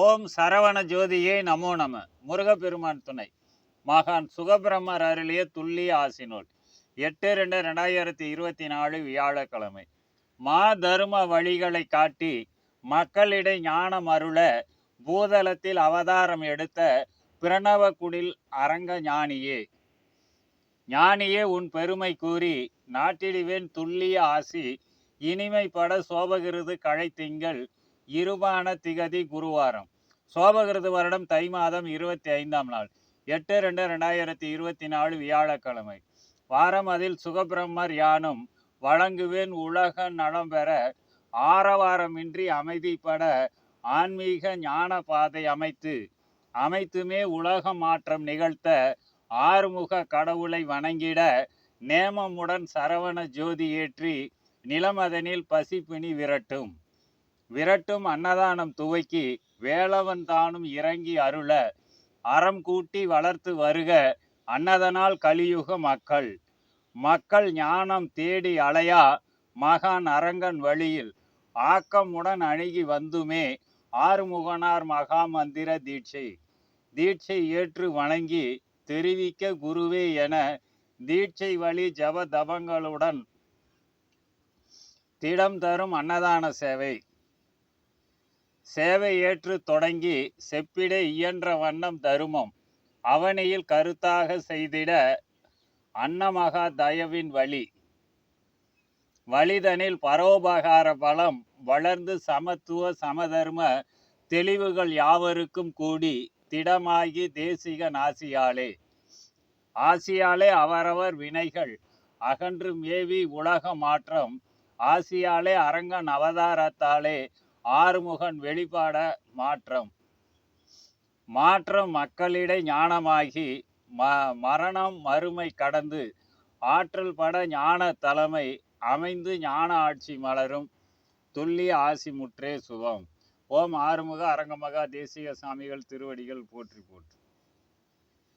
ஓம் சரவண ஜோதியே நமோ நம. முருகப்பெருமான் துணை. மகான் சுகபிரமர் அருளிய துல்லிய ஆசினோல் எட்டு ரெண்டு ரெண்டாயிரத்தி இருபத்தி நாலு வியாழக்கிழமை. மா தரும வழிகளை காட்டி மக்களிடை ஞானம் அருள பூதலத்தில் அவதாரம் எடுத்த பிரணவ குடில் அரங்க ஞானியே. ஞானியே உன் பெருமை கூறி நாட்டிடுவேன் துல்லிய ஆசி. இனிமைப்பட சோபகிருது கழைத்திங்கள் இருபான திகதி குருவாரம். சோபகிருது வருடம் தை மாதம் இருபத்தி ஐந்தாம் நாள். எட்டு ரெண்டு ரெண்டாயிரத்தி இருபத்தி நாலு வியாழக்கிழமை. வாரம் அதில் சுகபிரம்மர் யானும் வழங்குவேன் உலக நலம் பெற ஆரவாரமின்றி அமைதிப்பட ஆன்மீக ஞான பாதை அமைத்து அமைத்துமே உலக மாற்றம் நிகழ்த்த ஆறுமுக கடவுளை வணங்கிட நேமமுடன் சரவண ஜோதி ஏற்றி நிலமதனில் பசிப்பினி விரட்டும். விரட்டும் அன்னதானம் துவக்கி வேலவன் தானும் இறங்கி அருள அறம் கூட்டி வளர்த்து வருக அன்னதனால் கலியுக மக்கள். மக்கள் ஞானம் தேடி அலையா மகான் அரங்கன் வழியில். ஆக்கமுடன் அணுகி வந்துமே ஆறுமுகனார் மகா மந்திர தீட்சை. தீட்சை ஏற்று வணங்கி தெரிவிக்க குருவே என தீட்சை வழி ஜப தபங்களுடன் திடம் தரும் அன்னதான சேவை. சேவை ஏற்று தொடங்கி செப்பிட இயன்ற வண்ணம் தருமம். அவனியில் கருத்தாக செய்திட அன்னமகா தயவின் வழி. வழிதனில் பரோபகார பலம் வளர்ந்து சமத்துவ சமதர்ம தெளிவுகள் யாவருக்கும் கூடி திடமாகி தேசிக நாசியாலே. ஆசியாலே அவரவர் வினைகள் அகன்று மேவி உலக மாற்றம். ஆசியாலே அரங்கன் அவதாரத்தாலே ஆறுமுகன் வெளிப்பாட மாற்றம். மாற்றம் மக்களிடை ஞானமாகி ம மரணம் மறுமை கடந்து ஆற்றல் பட ஞான தலைமை அமைந்து ஞான ஆட்சி மலரும் துல்லிய ஆசி முற்றே சுகம் ஓம் ஆறுமுக அரங்கமகா தேசிய சாமிகள் திருவடிகள் போற்றி போற்றி.